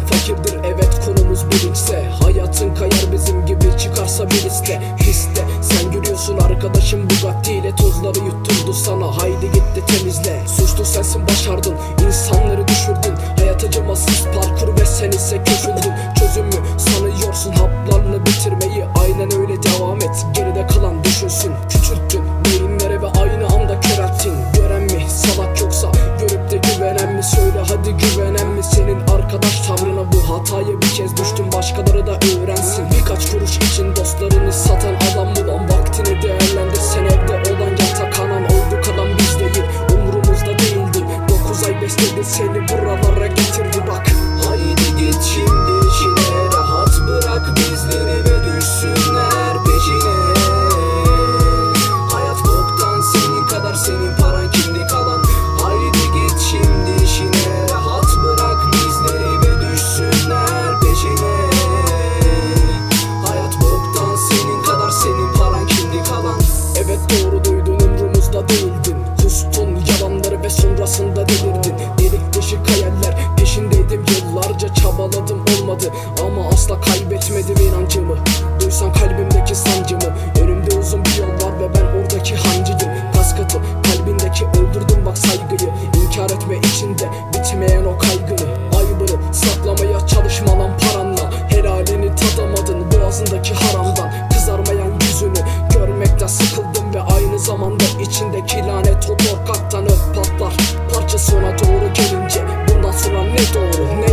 fakirdir evet konumuz bilinçse Hayatın kayar bizim gibi çıkarsa bir liste Piste sen görüyorsun arkadaşım Bugatti ile tozları yutturdu sana Haydi git temizle. Suçlu sensin başardın insanları düşürdün. Hayat acımasız parkur ve sen ise köşüldün buralara getirdi bak. Haydi git şimdi olmadı Ama asla kaybetmedim inancımı. Duysan kalbimdeki sancımı. Önümde uzun bir yol var ve ben oradaki hancıyım. Kas katı kalbindeki öldürdüm bak saygıyı. İnkar etme içinde bitmeyen o kaygını. Aybını saklamaya çalışma lan paranla. Helalini tadamadın boğazındaki haramdan. Kızarmayan yüzünü görmekten sıkıldım Ve aynı zamanda içindeki lanet o korkaktan öp patlar. Parça sona doğru gelince bundan sonra ne doğru ne